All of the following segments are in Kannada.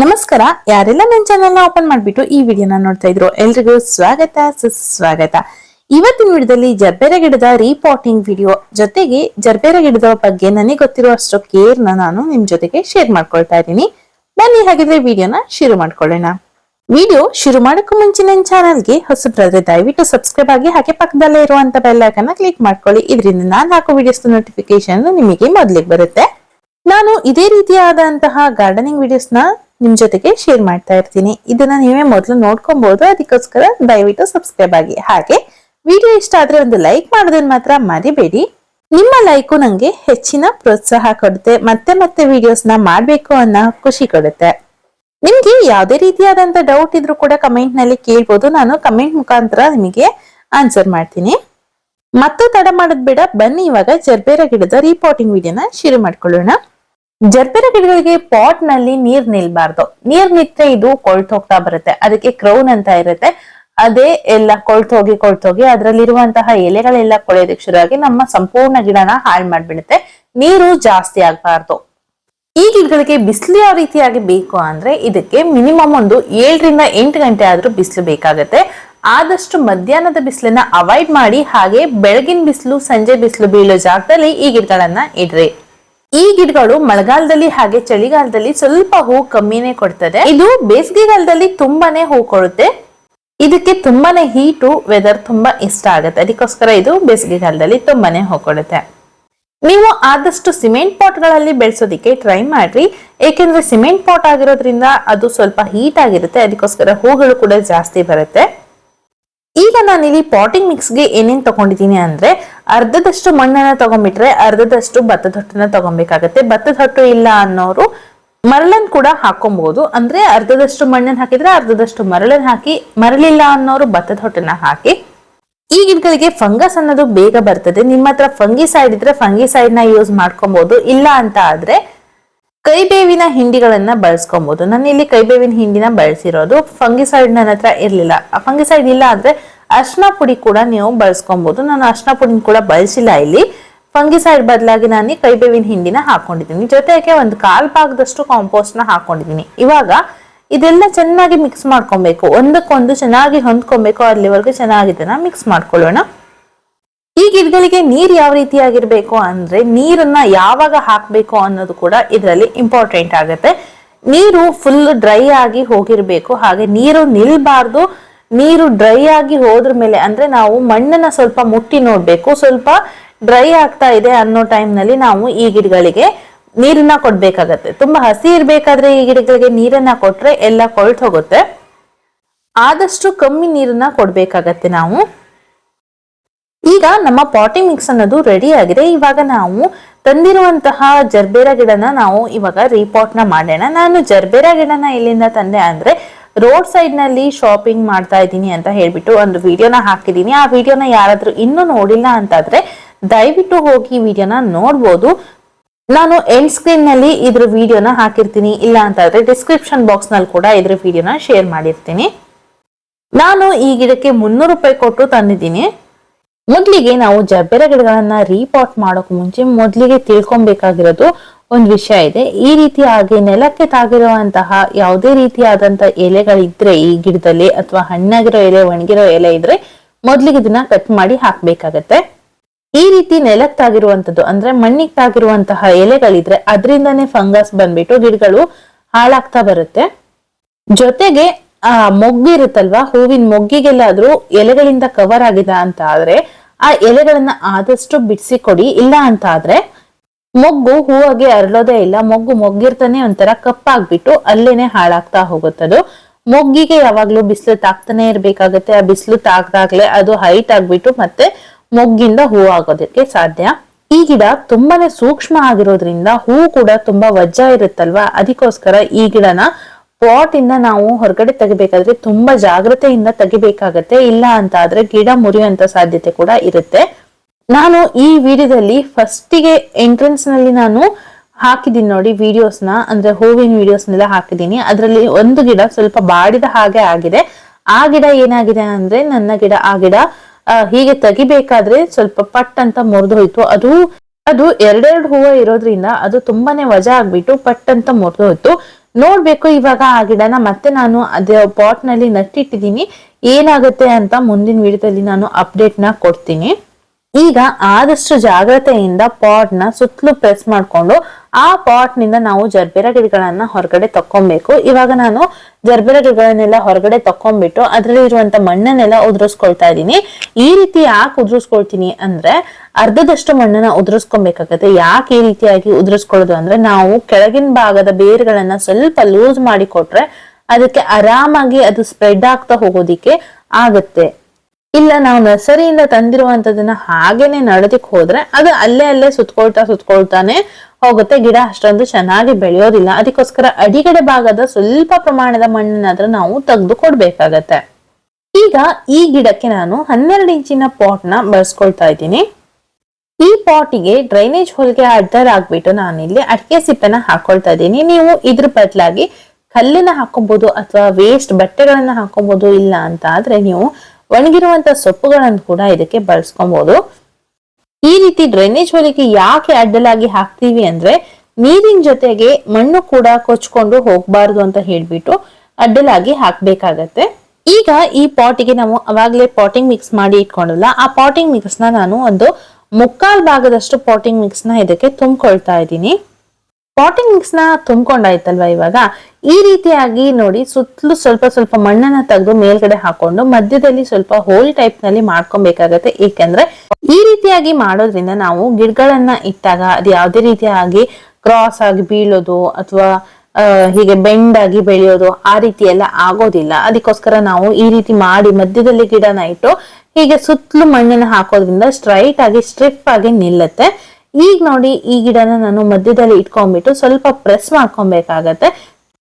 ನಮಸ್ಕಾರ, ಯಾರೆಲ್ಲ ನನ್ನ ಚಾನೆಲ್ ಓಪನ್ ಮಾಡಿಬಿಟ್ಟು ಈ ವಿಡಿಯೋನ ನೋಡ್ತಾ ಇದ್ರು ಎಲ್ರಿಗೂ ಸ್ವಾಗತ, ಸುಸ್ವಾಗತ. ಇವತ್ತಿನ ವಿಡಿಯೋದಲ್ಲಿ ಜರ್ಬೇರ ಗಿಡದ ರೀಪಾಟಿಂಗ್ ವಿಡಿಯೋ ಜೊತೆಗೆ ಜರ್ಬೇರ ಗಿಡದ ಬಗ್ಗೆ ನನಗೆ ಗೊತ್ತಿರುವಷ್ಟು ಕೇರ್ನ ನಾನು ನಿಮ್ ಜೊತೆಗೆ ಶೇರ್ ಮಾಡ್ಕೊಳ್ತಾ ಇದ್ದೀನಿ. ಬನ್ನಿ ಹಾಗಿದ್ರೆ ವಿಡಿಯೋನ ಶುರು ಮಾಡ್ಕೊಳ್ಳೋಣ. ವಿಡಿಯೋ ಶುರು ಮಾಡೋಕ್ಕೂ ಮುಂಚೆ ನನ್ನ ಚಾನಲ್ಗೆ ಹೊಸಬ್ರಾದ್ರೆ ದಯವಿಟ್ಟು ಸಬ್ಸ್ಕ್ರೈಬ್ ಆಗಿ ಹಾಗೆ ಪಕ್ಕದಲ್ಲೇ ಇರುವಂತ ಬೆಲ್ಲೈಕನ್ನ ಕ್ಲಿಕ್ ಮಾಡ್ಕೊಳ್ಳಿ. ಇದರಿಂದ ನಾನು ಹಾಕೋ ವಿಡಿಯೋಸ್ ನೋಟಿಫಿಕೇಶನ್ ನಿಮಗೆ ಮೊದಲಿಗೆ ಬರುತ್ತೆ. ನಾನು ಇದೇ ರೀತಿಯಾದಂತಹ ಗಾರ್ಡನಿಂಗ್ ವಿಡಿಯೋಸ್ ನ ನಿಮ್ ಜೊತೆಗೆ ಶೇರ್ ಮಾಡ್ತಾ ಇರ್ತೀನಿ. ಇದನ್ನ ನೀವೇ ಮೊದಲು ನೋಡ್ಕೊಬಹುದು ಅದಕ್ಕೋಸ್ಕರ ದಯವಿಟ್ಟು ಸಬ್ಸ್ಕ್ರೈಬ್ ಆಗಿ. ಹಾಗೆ ವಿಡಿಯೋ ಇಷ್ಟ ಆದ್ರೆ ಒಂದು ಲೈಕ್ ಮಾಡೋದನ್ನ ಮಾತ್ರ ಮರಿಬೇಡಿ. ನಿಮ್ಮ ಲೈಕು ನಂಗೆ ಹೆಚ್ಚಿನ ಪ್ರೋತ್ಸಾಹ ಕೊಡುತ್ತೆ. ಮತ್ತೆ ಮತ್ತೆ ವಿಡಿಯೋಸ್ನ ಮಾಡ್ಬೇಕು ಅನ್ನೋ ಖುಷಿ ಕೊಡುತ್ತೆ. ನಿಮ್ಗೆ ಯಾವುದೇ ರೀತಿಯಾದಂತ ಡೌಟ್ ಇದ್ರೂ ಕೂಡ ಕಮೆಂಟ್ನಲ್ಲಿ ಕೇಳ್ಬೋದು. ನಾನು ಕಮೆಂಟ್ ಮುಖಾಂತರ ನಿಮಗೆ ಆನ್ಸರ್ ಮಾಡ್ತೀನಿ. ಮತ್ತೆ ತಡ ಮಾಡೋದ್ ಬೇಡ. ಬನ್ನಿ, ಇವಾಗ ಜರ್ಬೇರ ಗಿಡದ ರಿಪೋರ್ಟಿಂಗ್ ವಿಡಿಯೋನ ಶುರು ಮಾಡ್ಕೊಳ್ಳೋಣ. ಜರ್ಬೇರ ಗಿಡಗಳಿಗೆ ಪಾಟ್ನಲ್ಲಿ ನೀರ್ ನಿಲ್ಬಾರ್ದು. ನೀರ್ ನಿತ್ರೆ ಇದು ಕೊಳ್ತು ಹೋಗ್ತಾ ಬರುತ್ತೆ. ಅದಕ್ಕೆ ಕ್ರೌನ್ ಅಂತ ಇರುತ್ತೆ. ಅದೇ ಎಲ್ಲ ಕೊಳ್ತೋಗಿ ಹೋಗಿ ಅದರಲ್ಲಿರುವಂತಹ ಎಲೆಗಳೆಲ್ಲ ಕೊಳೆಯೋದಕ್ಕೆ ಶುರುವಾಗಿ ನಮ್ಮ ಸಂಪೂರ್ಣ ಗಿಡನ ಹಾಳು ಮಾಡ್ಬಿಡುತ್ತೆ. ನೀರು ಜಾಸ್ತಿ ಆಗ್ಬಾರ್ದು. ಈ ಗಿಡಗಳಿಗೆ ಬಿಸಿಲು ಯಾವ ರೀತಿಯಾಗಿ ಬೇಕು ಅಂದ್ರೆ ಇದಕ್ಕೆ ಮಿನಿಮಮ್ ಒಂದು ಏಳರಿಂದ ಎಂಟು ಗಂಟೆ ಆದ್ರೂ ಬಿಸಿಲು ಬೇಕಾಗುತ್ತೆ. ಆದಷ್ಟು ಮಧ್ಯಾಹ್ನದ ಬಿಸಿಲನ್ನ ಅವಾಯ್ಡ್ ಮಾಡಿ ಹಾಗೆ ಬೆಳಗಿನ ಬಿಸಿಲು, ಸಂಜೆ ಬಿಸಿಲು ಬೀಳೋ ಜಾಗದಲ್ಲಿ ಈ ಗಿಡಗಳನ್ನ ಇಡ್ರಿ. ಈ ಗಿಡಗಳು ಮಳೆಗಾಲದಲ್ಲಿ ಹಾಗೆ ಚಳಿಗಾಲದಲ್ಲಿ ಸ್ವಲ್ಪ ಹೂ ಕಮ್ಮಿನೇ ಕೊಡ್ತದೆ. ಇದು ಬೇಸಿಗೆಗಾಲದಲ್ಲಿ ತುಂಬಾನೇ ಹೂ ಕೊಡುತ್ತೆ. ಇದಕ್ಕೆ ತುಂಬಾನೇ ಹೀಟು ವೆದರ್ ತುಂಬಾ ಇಷ್ಟ ಆಗುತ್ತೆ. ಅದಕ್ಕೋಸ್ಕರ ಇದು ಬೇಸಿಗೆಗಾಲದಲ್ಲಿ ತುಂಬಾನೇ ಹೂ ಕೊಡುತ್ತೆ. ನೀವು ಆದಷ್ಟು ಸಿಮೆಂಟ್ ಪಾಟ್ಗಳಲ್ಲಿ ಬೆಳೆಸೋದಿಕ್ಕೆ ಟ್ರೈ ಮಾಡ್ರಿ. ಏಕೆಂದ್ರೆ ಸಿಮೆಂಟ್ ಪಾಟ್ ಆಗಿರೋದ್ರಿಂದ ಅದು ಸ್ವಲ್ಪ ಹೀಟ್ ಆಗಿರುತ್ತೆ. ಅದಕ್ಕೋಸ್ಕರ ಹೂಗಳು ಕೂಡ ಜಾಸ್ತಿ ಬರುತ್ತೆ. ಈಗ ನಾನಿಲ್ಲಿ ಪಾಟಿಂಗ್ ಮಿಕ್ಸ್ಗೆ ಏನೇನು ತಗೊಂಡಿದ್ದೀನಿ ಅಂದ್ರೆ ಅರ್ಧದಷ್ಟು ಮಣ್ಣನ್ನ ತಗೊಂಡ್ಬಿಟ್ರೆ ಅರ್ಧದಷ್ಟು ಭತ್ತದ ಹೊಟ್ಟನ್ನ ತಗೊಬೇಕಾಗತ್ತೆ. ಭತ್ತದ ಹೊಟ್ಟು ಇಲ್ಲ ಅನ್ನೋರು ಮರಳನ್ ಕೂಡ ಹಾಕೊಬಹುದು ಅಂದ್ರೆ ಅರ್ಧದಷ್ಟು ಮಣ್ಣನ್ನ ಹಾಕಿದ್ರೆ ಅರ್ಧದಷ್ಟು ಮರಳನ್ ಹಾಕಿ, ಮರಳಿಲ್ಲ ಅನ್ನೋರು ಭತ್ತದ ಹೊಟ್ಟನ್ನ ಹಾಕಿ ಈ ಗಿಡಗಳಿಗೆ ಫಂಗಸ್ ಅನ್ನೋದು ಬೇಗ ಬರ್ತದೆ. ನಿಮ್ಮ ಹತ್ರ ಫಂಗಿಸೈಡ್ ಇದ್ರೆ ಫಂಗಿಸೈಡ್ನ ಯೂಸ್ ಮಾಡ್ಕೊಬಹುದು ಇಲ್ಲ ಅಂತ ಆದ್ರೆ ಕೈಬೇವಿನ ಹಿಂಡಿಗಳನ್ನ ಬಳಸ್ಕೊಬಹುದು ನಾನು ಇಲ್ಲಿ ಕೈಬೇವಿನ ಹಿಂಡಿನ ಬಳಸಿರೋದು. ಫಂಗಿಸೈಡ್ ನನ್ನ ಹತ್ರ ಇರ್ಲಿಲ್ಲ ಫಂಗಿಸೈಡ್ ಇಲ್ಲ ಅಂದ್ರೆ ಅರ್ಶನ ಪುಡಿ ಕೂಡ ನೀವು ಬಳಸ್ಕೊಬಹುದು ನಾನು ಅರ್ಶನ ಪುಡಿನ ಕೂಡ ಬಳಸಿಲ್ಲ ಇಲ್ಲಿ. ಫಂಗಿಸೈಡ್ ಬದಲಾಗಿ ನಾನು ಕೈಬೇವಿನ ಹಿಂಡಿನ ಹಾಕೊಂಡಿದ್ದೀನಿ. ಜೊತೆಗೆ ಒಂದು ಕಾಲ್ ಭಾಗದಷ್ಟು ಕಾಂಪೋಸ್ಟ್ನ ಹಾಕೊಂಡಿದ್ದೀನಿ. ಇವಾಗ ಇದೆಲ್ಲ ಚೆನ್ನಾಗಿ ಮಿಕ್ಸ್ ಮಾಡ್ಕೊಬೇಕು. ಒಂದಕ್ಕೊಂದು ಚೆನ್ನಾಗಿ ಹೊಂದ್ಕೊಬೇಕು. ಅಲ್ಲಿವರೆಗೂ ಚೆನ್ನಾಗಿದೆನ ಮಿಕ್ಸ್ ಮಾಡ್ಕೊಳ್ಳೋಣ. ಈ ಗಿಡಗಳಿಗೆ ನೀರ್ ಯಾವ ರೀತಿಯಾಗಿರ್ಬೇಕು ಅಂದ್ರೆ ನೀರನ್ನ ಯಾವಾಗ ಹಾಕ್ಬೇಕು ಅನ್ನೋದು ಕೂಡ ಇದರಲ್ಲಿ ಇಂಪಾರ್ಟೆಂಟ್ ಆಗುತ್ತೆ. ನೀರು ಫುಲ್ ಡ್ರೈ ಆಗಿ ಹೋಗಿರ್ಬೇಕು. ಹಾಗೆ ನೀರು ನಿಲ್ಬಾರ್ದು. ನೀರು ಡ್ರೈ ಆಗಿ ಹೋದ್ರ ಮೇಲೆ ಅಂದ್ರೆ ನಾವು ಮಣ್ಣನ್ನ ಸ್ವಲ್ಪ ಮುಟ್ಟಿ ನೋಡ್ಬೇಕು. ಸ್ವಲ್ಪ ಡ್ರೈ ಆಗ್ತಾ ಇದೆ ಅನ್ನೋ ಟೈಮ್ನಲ್ಲಿ ನಲ್ಲಿ ನಾವು ಈ ಗಿಡಗಳಿಗೆ ನೀರನ್ನ ಕೊಡ್ಬೇಕಾಗತ್ತೆ. ತುಂಬಾ ಹಸಿ ಇರ್ಬೇಕಾದ್ರೆ ಈ ಗಿಡಗಳಿಗೆ ನೀರನ್ನ ಕೊಟ್ರೆ ಎಲ್ಲ ಕೊಳ್ತು ಹೋಗುತ್ತೆ. ಆದಷ್ಟು ಕಮ್ಮಿ ನೀರನ್ನ ಕೊಡ್ಬೇಕಾಗತ್ತೆ ನಾವು. ಈಗ ನಮ್ಮ ಪಾಟಿಂಗ್ ಮಿಕ್ಸ್ ಅನ್ನೋದು ರೆಡಿ ಆಗಿದೆ. ಇವಾಗ ನಾವು ತಂದಿರುವಂತಹ ಜರ್ಬೇರ ಗಿಡನ ನಾವು ಇವಾಗ ರೀಪಾಟ್ನ ಮಾಡೋಣ. ನಾನು ಜರ್ಬೇರ ಗಿಡನ ಎಲ್ಲಿಂದ ತಂದೆ ಅಂದ್ರೆ ರೋಡ್ ಸೈಡ್ನಲ್ಲಿ ಶಾಪಿಂಗ್ ಮಾಡ್ತಾ ಇದ್ದೀನಿ ಅಂತ ಹೇಳ್ಬಿಟ್ಟು ಒಂದು ವಿಡಿಯೋನ ಹಾಕಿದ್ದೀನಿ. ಆ ವಿಡಿಯೋನ ಯಾರಾದ್ರೂ ಇನ್ನೂ ನೋಡಿಲ್ಲ ಅಂತಾದ್ರೆ ದಯವಿಟ್ಟು ಹೋಗಿ ವಿಡಿಯೋನ ನೋಡ್ಬೋದು. ನಾನು ಎಂಡ್ ಸ್ಕ್ರೀನ್ನಲ್ಲಿ ಇದ್ರ ವಿಡಿಯೋನ ಹಾಕಿರ್ತೀನಿ. ಇಲ್ಲ ಅಂತಾದ್ರೆ ಡಿಸ್ಕ್ರಿಪ್ಷನ್ ಬಾಕ್ಸ್ನಲ್ಲಿ ಕೂಡ ಇದ್ರ ವಿಡಿಯೋನ ಶೇರ್ ಮಾಡಿರ್ತೀನಿ. ನಾನು ಈ ಗಿಡಕ್ಕೆ ಮುನ್ನೂರು ರೂಪಾಯಿ ಕೊಟ್ಟು ತಂದಿದ್ದೀನಿ. ಮೊದಲಿಗೆ ನಾವು ಜಬ್ಬೆರ ಗಿಡಗಳನ್ನ ರೀಪಾಟ್ ಮಾಡೋಕ್ ಮುಂಚೆ ಮೊದಲಿಗೆ ತಿಳ್ಕೊಬೇಕಾಗಿರೋದು ಒಂದು ವಿಷಯ ಇದೆ. ಈ ರೀತಿಯಾಗಿ ನೆಲಕ್ಕೆ ತಾಗಿರುವಂತಹ ಯಾವುದೇ ರೀತಿಯಾದಂತ ಎಲೆಗಳಿದ್ರೆ ಈ ಗಿಡದಲ್ಲಿ ಅಥವಾ ಹಣ್ಣಾಗಿರೋ ಎಲೆ, ಒಣಗಿರೋ ಎಲೆ ಇದ್ರೆ ಮೊದ್ಲಿಗೆ ಇದನ್ನ ಕಟ್ ಮಾಡಿ ಹಾಕ್ಬೇಕಾಗತ್ತೆ. ಈ ರೀತಿ ನೆಲಕ್ಕೆ ತಾಗಿರುವಂತದ್ದು ಅಂದ್ರೆ ಮಣ್ಣಿಗೆ ತಾಗಿರುವಂತಹ ಎಲೆಗಳಿದ್ರೆ ಅದರಿಂದಾನೇ ಫಂಗಸ್ ಬಂದ್ಬಿಟ್ಟು ಗಿಡಗಳು ಹಾಳಾಗ್ತಾ ಬರುತ್ತೆ. ಜೊತೆಗೆ, ಆ ಮೊಗ್ಗಿರುತ್ತಲ್ವಾ ಹೂವಿನ ಮೊಗ್ಗಿಗೆಲ್ಲಾದ್ರೂ ಎಲೆಗಳಿಂದ ಕವರ್ ಆಗಿದೆ ಅಂತ ಆದ್ರೆ ಆ ಎಲೆಗಳನ್ನ ಆದಷ್ಟು ಬಿಡಿಸಿ ಕೊಡಿ. ಇಲ್ಲ ಅಂತ ಆದ್ರೆ ಮೊಗ್ಗು ಹೂವಾಗೆ ಅರಳೋದೇ ಇಲ್ಲ. ಮೊಗ್ಗು ಮೊಗ್ಗಿರ್ತಾನೆ ಒಂಥರ ಕಪ್ಪಾಗ್ಬಿಟ್ಟು ಅಲ್ಲೇನೆ ಹಾಳಾಗ್ತಾ ಹೋಗುತ್ತದು. ಮೊಗ್ಗಿಗೆ ಯಾವಾಗ್ಲೂ ಬಿಸಿಲು ತಾಕ್ತಾನೆ ಇರ್ಬೇಕಾಗತ್ತೆ. ಆ ಬಿಸಿಲು ತಾಗ್ದಾಗ್ಲೇ ಅದು ಹೈಟ್ ಆಗ್ಬಿಟ್ಟು ಮತ್ತೆ ಮೊಗ್ಗಿಂದ ಹೂ ಆಗೋದಕ್ಕೆ ಸಾಧ್ಯ. ಈ ಗಿಡ ತುಂಬಾನೇ ಸೂಕ್ಷ್ಮ ಆಗಿರೋದ್ರಿಂದ ಹೂ ಕೂಡ ತುಂಬಾ ವಜ್ಜ ಇರುತ್ತಲ್ವಾ? ಅದಕ್ಕೋಸ್ಕರ ಈ ಗಿಡನ ಪಾಟ್ ಇಂದ ನಾವು ಹೊರಗಡೆ ತೆಗಿಬೇಕಾದ್ರೆ ತುಂಬಾ ಜಾಗ್ರತೆಯಿಂದ ತೆಗಿಬೇಕಾಗತ್ತೆ. ಇಲ್ಲ ಅಂತ ಆದ್ರೆ ಗಿಡ ಮುರಿಯುವಂತ ಸಾಧ್ಯತೆ ಕೂಡ ಇರುತ್ತೆ. ನಾನು ಈ ವಿಡಿಯೋದಲ್ಲಿ ಫಸ್ಟಿಗೆ ಎಂಟ್ರೆನ್ಸ್ನಲ್ಲಿ ನಾನು ಹಾಕಿದ್ದೀನಿ ನೋಡಿ ವಿಡಿಯೋಸ್ನ ಅಂದ್ರೆ ಹೂವಿನ ವಿಡಿಯೋಸ್ನೆಲ್ಲ ಹಾಕಿದ್ದೀನಿ. ಅದರಲ್ಲಿ ಒಂದು ಗಿಡ ಸ್ವಲ್ಪ ಬಾಡಿದ ಹಾಗೆ ಆಗಿದೆ. ಆ ಗಿಡ ಏನಾಗಿದೆ ಅಂದ್ರೆ ನನ್ನ ಗಿಡ, ಆ ಗಿಡ ಹೀಗೆ ತೆಗಿಬೇಕಾದ್ರೆ ಸ್ವಲ್ಪ ಪಟ್ ಅಂತ ಮುರಿದು ಹೋಯ್ತು. ಅದು ಅದು ಎರಡೆರಡು ಹೂವು ಇರೋದ್ರಿಂದ ಅದು ತುಂಬಾನೇ ವಜಾ ಆಗ್ಬಿಟ್ಟು ಪಟ್ ಅಂತ ಮುರಿದು ಹೋಯ್ತು. ನೋಡ್ಬೇಕು ಇವಾಗ ಆ ಗಿಡನ. ಮತ್ತೆ ನಾನು ಅದೇ ಪಾಟ್ನಲ್ಲಿ ನಟ್ಟಿಟ್ಟಿದ್ದೀನಿ. ಏನಾಗುತ್ತೆ ಅಂತ ಮುಂದಿನ ವಿಡಿಯೋದಲ್ಲಿ ನಾನು ಅಪ್ಡೇಟ್ನ ಕೊಡ್ತೀನಿ. ಈಗ ಆದಷ್ಟು ಜಾಗ್ರತೆಯಿಂದ ಪಾಟ್ನ ಸುತ್ತಲೂ ಪ್ರೆಸ್ ಮಾಡ್ಕೊಂಡು ಆ ಪಾಟ್ನಿಂದ ನಾವು ಜರ್ಬೆರ ಗಿಡಗಳನ್ನ ಹೊರಗಡೆ ತಕ್ಕೊಬೇಕು. ಇವಾಗ ನಾನು ಜರ್ಬೆರ ಗಿಡಗಳನ್ನೆಲ್ಲ ಹೊರಗಡೆ ತಕ್ಕೊಂಡ್ಬಿಟ್ಟು ಅದರಲ್ಲಿ ಇರುವಂತ ಮಣ್ಣನ್ನೆಲ್ಲ ಉದುರಿಸ್ಕೊಳ್ತಾ ಇದ್ದೀನಿ. ಈ ರೀತಿ ಯಾಕೆ ಉದುರಿಸ್ಕೊಳ್ತೀನಿ ಅಂದ್ರೆ ಅರ್ಧದಷ್ಟು ಮಣ್ಣನ್ನ ಉದುರಿಸ್ಕೊಬೇಕಾಗತ್ತೆ. ಯಾಕೆ ಈ ರೀತಿಯಾಗಿ ಉದುರಿಸ್ಕೊಳ್ಳೋದು ಅಂದ್ರೆ ನಾವು ಕೆಳಗಿನ ಭಾಗದ ಬೇರ್ಗಳನ್ನ ಸ್ವಲ್ಪ ಲೂಸ್ ಮಾಡಿ ಕೊಟ್ರೆ ಅದಕ್ಕೆ ಆರಾಮಾಗಿ ಅದು ಸ್ಪ್ರೆಡ್ ಆಗ್ತಾ ಹೋಗೋದಿಕ್ಕೆ ಆಗತ್ತೆ. ಇಲ್ಲ, ನಾವು ನರ್ಸರಿಯಿಂದ ತಂದಿರುವಂತದನ್ನ ಹಾಗೇನೆ ನಡದಿಕ್ ಹೋದ್ರೆ ಅದು ಅಲ್ಲೇ ಅಲ್ಲೇ ಸುತ್ಕೊಳ್ತಾ ಸುತ್ಕೊಳ್ತಾನೆ ಹೋಗುತ್ತೆ. ಗಿಡ ಅಷ್ಟೊಂದು ಚೆನ್ನಾಗಿ ಬೆಳೆಯೋದಿಲ್ಲ. ಅದಕ್ಕೋಸ್ಕರ ಅಡಿಗಡೆ ಭಾಗದ ಸ್ವಲ್ಪ ಪ್ರಮಾಣದ ಮಣ್ಣನ್ನಾದ್ರೂ ನಾವು ತೆಗೆದು ಕೊಡ್ಬೇಕಾಗತ್ತೆ. ಈಗ ಈ ಗಿಡಕ್ಕೆ ನಾನು ಹನ್ನೆರಡು ಇಂಚಿನ ಪಾಟ್ನ ಬಳಸ್ಕೊಳ್ತಾ ಇದ್ದೀನಿ. ಈ ಪಾಟಿಗೆ ಡ್ರೈನೇಜ್ ಹೊಲಿಗೆ ಅಡ್ಡರಾಗ್ಬಿಟ್ಟು ನಾನಿಲ್ಲಿ ಅಡಿಕೆ ಸಿಪ್ಪೆನ ಹಾಕೊಳ್ತಾ ಇದ್ದೀನಿ. ನೀವು ಇದ್ರ ಬದಲಾಗಿ ಕಲ್ಲಿನ ಹಾಕೊಬಹುದು ಅಥವಾ ವೇಸ್ಟ್ ಬಟ್ಟೆಗಳನ್ನ ಹಾಕೊಬಹುದು ಇಲ್ಲ ಅಂತ ಆದ್ರೆ ನೀವು ಒಣಗಿರುವಂತ ಸೊಪ್ಪುಗಳನ್ನು ಕೂಡ ಇದಕ್ಕೆ ಬಳಸ್ಕೊಬಹುದು ಈ ರೀತಿ ಡ್ರೈನೇಜ್ ಹೊಲಿಗೆ ಯಾಕೆ ಅಡ್ಡಲಾಗಿ ಹಾಕ್ತೀವಿ ಅಂದ್ರೆ ನೀರಿನ ಜೊತೆಗೆ ಮಣ್ಣು ಕೂಡ ಕೊಚ್ಕೊಂಡು ಹೋಗ್ಬಾರ್ದು ಅಂತ ಹೇಳ್ಬಿಟ್ಟು ಅಡ್ಡಲಾಗಿ ಹಾಕ್ಬೇಕಾಗತ್ತೆ. ಈಗ ಈ ಪಾಟಿಗೆ ನಾವು ಅವಾಗ್ಲೇ ಪಾಟಿಂಗ್ ಮಿಕ್ಸ್ ಮಾಡಿ ಇಟ್ಕೊಂಡಲ್ಲ, ಆ ಪಾಟಿಂಗ್ ಮಿಕ್ಸ್ನ ನಾನು ಒಂದು ಮುಕ್ಕಾಲ್ ಭಾಗದಷ್ಟು ಪಾಟಿಂಗ್ ಮಿಕ್ಸ್ನ ಇದಕ್ಕೆ ತುಂಬಿಕೊಳ್ತಾ ಇದ್ದೀನಿ. ಪಾಟಿಂಗ್ ಮಿಕ್ಸ್ನ ತುಂಬ್ಕೊಂಡಾಯ್ತಲ್ವಾ ಇವಾಗ? ಈ ರೀತಿಯಾಗಿ ನೋಡಿ ಸುತ್ತಲೂ ಸ್ವಲ್ಪ ಸ್ವಲ್ಪ ಮಣ್ಣನ್ನ ತೆಗೆದು ಮೇಲ್ಗಡೆ ಹಾಕೊಂಡು ಮಧ್ಯದಲ್ಲಿ ಸ್ವಲ್ಪ ಹೋಲ್ ಟೈಪ್ನಲ್ಲಿ ಮಾಡ್ಕೊಬೇಕಾಗತ್ತೆ. ಏಕೆಂದ್ರೆ ಈ ರೀತಿಯಾಗಿ ಮಾಡೋದ್ರಿಂದ ನಾವು ಗಿಡಗಳನ್ನ ಇಟ್ಟಾಗ ಅದು ಯಾವುದೇ ರೀತಿಯಾಗಿ ಕ್ರಾಸ್ ಆಗಿ ಬೀಳೋದು ಅಥವಾ ಹೀಗೆ ಬೆಂಡ್ ಆಗಿ ಬೆಳೆಯೋದು ಆ ರೀತಿ ಎಲ್ಲ ಆಗೋದಿಲ್ಲ. ಅದಕ್ಕೋಸ್ಕರ ನಾವು ಈ ರೀತಿ ಮಾಡಿ ಮಧ್ಯದಲ್ಲಿ ಗಿಡನ ಇಟ್ಟು ಹೀಗೆ ಸುತ್ತಲೂ ಮಣ್ಣನ್ನ ಹಾಕೋದ್ರಿಂದ ಸ್ಟ್ರೈಟ್ ಆಗಿ ಸ್ಟ್ರಿಪ್ ಆಗಿ ನಿಲ್ಲತ್ತೆ. ಈಗ ನೋಡಿ, ಈ ಗಿಡನ ನಾನು ಮಧ್ಯದಲ್ಲಿ ಇಟ್ಕೊಂಡ್ಬಿಟ್ಟು ಸ್ವಲ್ಪ ಪ್ರೆಸ್ ಮಾಡ್ಕೊಬೇಕಾಗತ್ತೆ.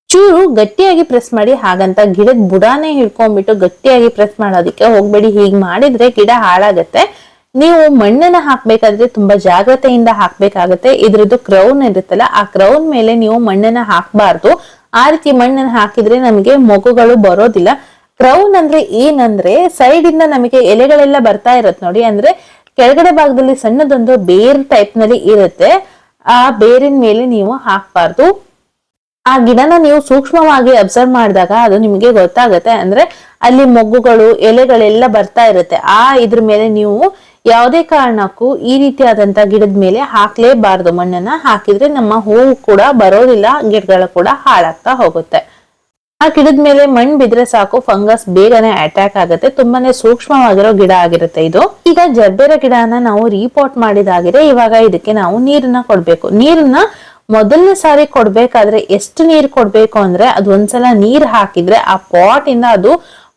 ಚೂರು ಗಟ್ಟಿಯಾಗಿ ಪ್ರೆಸ್ ಮಾಡಿ, ಹಾಗಂತ ಗಿಡದ ಬುಡಾನೇ ಹಿಡ್ಕೊಂಡ್ಬಿಟ್ಟು ಗಟ್ಟಿಯಾಗಿ ಪ್ರೆಸ್ ಮಾಡೋದಕ್ಕೆ ಹೋಗ್ಬೇಡಿ. ಹೀಗ್ ಮಾಡಿದ್ರೆ ಗಿಡ ಹಾಳಾಗತ್ತೆ. ನೀವು ಮಣ್ಣನ್ನ ಹಾಕ್ಬೇಕಾದ್ರೆ ತುಂಬಾ ಜಾಗ್ರತೆಯಿಂದ ಹಾಕ್ಬೇಕಾಗತ್ತೆ. ಇದ್ರದ್ದು ಕ್ರೌನ್ ಇರುತ್ತಲ್ಲ, ಆ ಕ್ರೌನ್ ಮೇಲೆ ನೀವು ಮಣ್ಣನ್ನ ಹಾಕ್ಬಾರ್ದು. ಆ ರೀತಿ ಮಣ್ಣನ್ನ ಹಾಕಿದ್ರೆ ನಮಗೆ ಮೊಗ್ಗುಗಳು ಬರೋದಿಲ್ಲ. ಕ್ರೌನ್ ಅಂದ್ರೆ ಏನಂದ್ರೆ ಸೈಡ್ ಇಂದ ನಮಗೆ ಎಲೆಗಳೆಲ್ಲ ಬರ್ತಾ ಇರತ್ ನೋಡಿ. ಅಂದ್ರೆ ಕೆಳಗಡೆ ಭಾಗದಲ್ಲಿ ಸಣ್ಣದೊಂದು ಬೇರ್ ಟೈಪ್ನಲ್ಲಿ ಇರುತ್ತೆ. ಆ ಬೇರಿನ ಮೇಲೆ ನೀವು ಹಾಕ್ಬಾರ್ದು. ಆ ಗಿಡನ ನೀವು ಸೂಕ್ಷ್ಮವಾಗಿ ಅಬ್ಸರ್ವ್ ಮಾಡಿದಾಗ ಅದು ನಿಮಗೆ ಗೊತ್ತಾಗುತ್ತೆ. ಅಂದ್ರೆ ಅಲ್ಲಿ ಮೊಗ್ಗುಗಳು, ಎಲೆಗಳೆಲ್ಲ ಬರ್ತಾ ಇರುತ್ತೆ. ಆ ಇದ್ರ ಮೇಲೆ ನೀವು ಯಾವುದೇ ಕಾರಣಕ್ಕೂ ಈ ರೀತಿಯಾದಂತ ಗಿಡದ ಮೇಲೆ ಹಾಕ್ಲೇಬಾರ್ದು. ಮಣ್ಣನ್ನ ಹಾಕಿದ್ರೆ ನಮ್ಮ ಹೂವು ಕೂಡ ಬರೋದಿಲ್ಲ, ಗಿಡಗಳು ಕೂಡ ಹಾಳಾಗ್ತಾ ಹೋಗುತ್ತೆ. ಆ ಗಿಡದ ಮೇಲೆ ಮಣ್ಣು ಬಿದ್ರೆ ಸಾಕು, ಫಂಗಸ್ ಬೇಗನೆ ಅಟ್ಯಾಕ್ ಆಗುತ್ತೆ, ತುಂಬಾನೇ ಸೂಕ್ಷ್ಮವಾಗಿರೋ ಗಿಡ ಆಗಿರುತ್ತೆ ಇದು. ಈಗ ಜರ್ಬೇರ ಗಿಡನ ನಾವು ರೀಪೋರ್ಟ್ ಮಾಡಿದಾಗಿದೆ ಇವಾಗ ಇದಕ್ಕೆ ನಾವು ನೀರನ್ನ ಕೊಡ್ಬೇಕು. ನೀರನ್ನ ಮೊದಲನೇ ಸಾರಿ ಕೊಡ್ಬೇಕಾದ್ರೆ ಎಷ್ಟು ನೀರ್ ಕೊಡ್ಬೇಕು ಅಂದ್ರೆ ಅದು ಒಂದ್ಸಲ ನೀರ್ ಹಾಕಿದ್ರೆ ಆ ಪಾಟ್ ಇಂದ ಅದು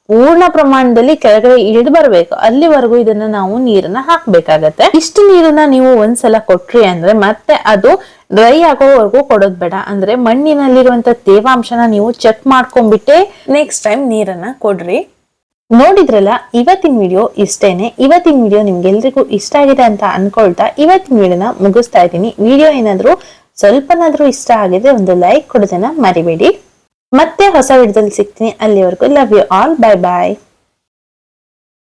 ಪೂರ್ಣ ಪ್ರಮಾಣದಲ್ಲಿ ಕೆಳಗಡೆ ಇಳಿದು ಬರ್ಬೇಕು. ಅಲ್ಲಿವರೆಗೂ ಇದನ್ನ ನಾವು ನೀರನ್ನ ಹಾಕ್ಬೇಕಾಗತ್ತೆ. ಇಷ್ಟು ನೀರನ್ನ ನೀವು ಒಂದ್ಸಲ ಕೊಟ್ರಿ ಅಂದ್ರೆ ಮತ್ತೆ ಅದು ಡ್ರೈ ಆಗೋವರೆಗೂ ಕೊಡೋದ್ ಬೇಡ. ಅಂದ್ರೆ ಮಣ್ಣಿನಲ್ಲಿರುವಂತ ತೇವಾಂಶನ ನೀವು ಚೆಕ್ ಮಾಡ್ಕೊಂಡ್ಬಿಟ್ಟೆ ನೆಕ್ಸ್ಟ್ ಟೈಮ್ ನೀರನ್ನ ಕೊಡ್ರಿ. ನೋಡಿದ್ರಲ್ಲ, ಇವತ್ತಿನ ವಿಡಿಯೋ ಇಷ್ಟೇನೆ. ಇವತ್ತಿನ ವಿಡಿಯೋ ನಿಮ್ಗೆ ಎಲ್ರಿಗೂ ಇಷ್ಟ ಆಗಿದೆ ಅಂತ ಅನ್ಕೊಳ್ತಾ ಇವತ್ತಿನ ವಿಡಿಯೋನ ಮುಗಿಸ್ತಾ ಇದ್ದೀನಿ. ವಿಡಿಯೋ ಏನಾದ್ರೂ ಸ್ವಲ್ಪನಾದ್ರೂ ಇಷ್ಟ ಆಗಿದೆ ಒಂದು ಲೈಕ್ ಕೊಡೋದನ್ನ ಮರಿಬೇಡಿ. ಮತ್ತೆ ಹೊಸ ವಿಡಿಯೋದಲ್ಲಿ ಸಿಗ್ತೀನಿ. ಅಲ್ಲಿವರೆಗೂ love you all bye bye